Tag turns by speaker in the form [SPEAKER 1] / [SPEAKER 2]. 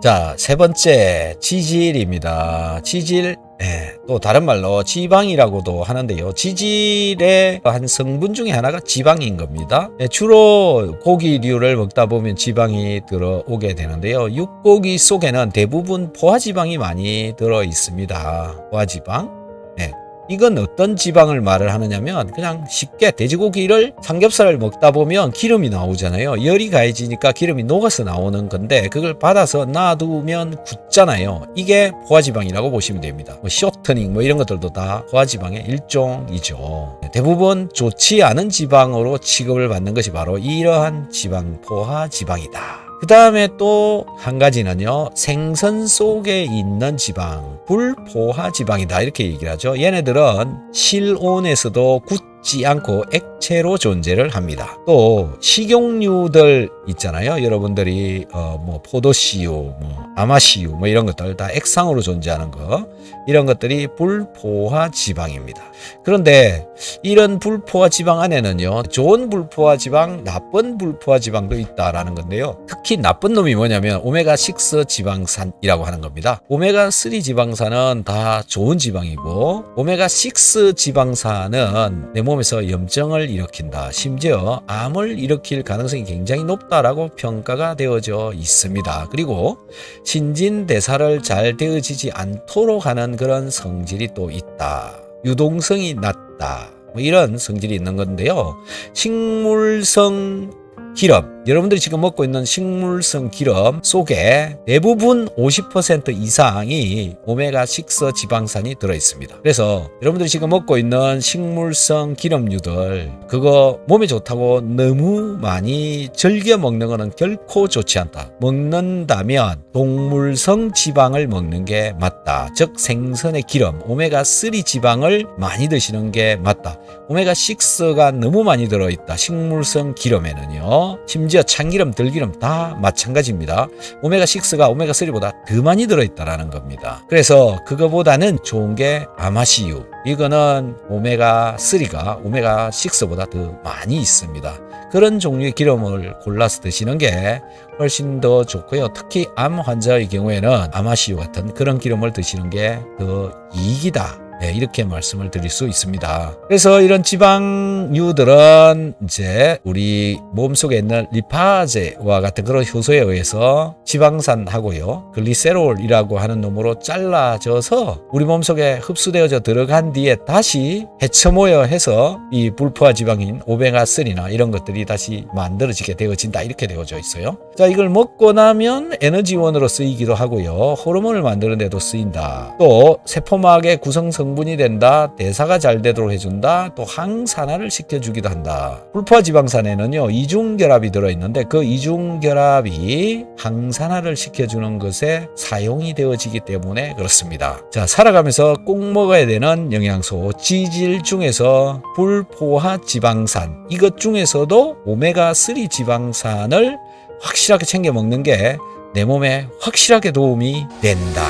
[SPEAKER 1] 자, 세 번째 지질입니다. 지질 예, 또 다른 말로 지방이라고도 하는데요. 지질의 한 성분 중에 하나가 지방인 겁니다. 예, 주로 고기류를 먹다 보면 지방이 들어오게 되는데요. 육고기 속에는 대부분 포화지방이 많이 들어 있습니다. 포화지방. 예. 이건 어떤 지방을 말을 하느냐면 그냥 쉽게 돼지고기를 삼겹살을 먹다 보면 기름이 나오잖아요. 열이 가해지니까 기름이 녹아서 나오는 건데 그걸 받아서 놔두면 굳잖아요. 이게 포화지방이라고 보시면 됩니다. 뭐 쇼트닝 뭐 이런 것들도 다 포화지방의 일종이죠. 대부분 좋지 않은 지방으로 취급을 받는 것이 바로 이러한 지방 포화지방이다. 그 다음에 또 한 가지는요, 생선 속에 있는 지방, 불포화 지방이다. 이렇게 얘기를 하죠. 얘네들은 실온에서도 굳 지 않고 액체로 존재를 합니다. 또, 식용유들 있잖아요. 여러분들이, 어, 뭐, 포도씨유, 뭐, 아마씨유, 뭐 이런 것들 다 액상으로 존재하는 거. 이런 것들이 불포화 지방입니다. 그런데 이런 불포화 지방 안에는요, 좋은 불포화 지방, 나쁜 불포화 지방도 있다라는 건데요. 특히 나쁜 놈이 뭐냐면 오메가6 지방산이라고 하는 겁니다. 오메가3 지방산은 다 좋은 지방이고, 오메가6 지방산은 내 몸에 서 염증을 일으킨다. 심지어 암을 일으킬 가능성이 굉장히 높다라고 평가가 되어져 있습니다. 그리고 신진대사를 잘 되어지지 않도록 하는 그런 성질이 또 있다. 유동성이 낮다. 뭐 이런 성질이 있는 건데요. 식물성 기름, 여러분들이 지금 먹고 있는 식물성 기름 속에 대부분 50% 이상이 오메가6 지방산이 들어 있습니다. 그래서 여러분들이 지금 먹고 있는 식물성 기름류들 그거 몸에 좋다고 너무 많이 즐겨 먹는 거는 결코 좋지 않다. 먹는다면 동물성 지방을 먹는 게 맞다. 즉 생선의 기름, 오메가3 지방을 많이 드시는 게 맞다. 오메가6가 너무 많이 들어있다. 식물성 기름에는요. 심지어 참기름, 들기름 다 마찬가지입니다. 오메가6가 오메가3보다 더 많이 들어있다라는 겁니다. 그래서 그거보다는 좋은 게 아마시유. 이거는 오메가3가 오메가6보다 더 많이 있습니다. 그런 종류의 기름을 골라서 드시는 게 훨씬 더 좋고요. 특히 암 환자의 경우에는 아마시유 같은 그런 기름을 드시는 게 더 이익이다. 네, 이렇게 말씀을 드릴 수 있습니다. 그래서 이런 지방류들은 이제 우리 몸속에 있는 리파제와 같은 그런 효소에 의해서 지방산하고요. 글리세롤이라고 하는 놈으로 잘라져서 우리 몸속에 흡수되어져 들어간 뒤에 다시 해처모여 해서 이 불포화 지방인 오메가3나 이런 것들이 다시 만들어지게 되어진다. 이렇게 되어져 있어요. 자, 이걸 먹고 나면 에너지원으로 쓰이기도 하고요. 호르몬을 만드는 데도 쓰인다. 또 세포막의 구성 성 분이 된다. 대사가 잘 되도록 해준다. 또 항산화를 시켜주기도 한다. 불포화 지방산에는요 이중결합이 들어있는데 그 이중결합이 항산화를 시켜주는 것에 사용이 되어지기 때문에 그렇습니다. 자 살아가면서 꼭 먹어야 되는 영양소 지질 중에서 불포화 지방산 이것 중에서도 오메가3 지방산을 확실하게 챙겨 먹는 게 내 몸에 확실하게 도움이 된다.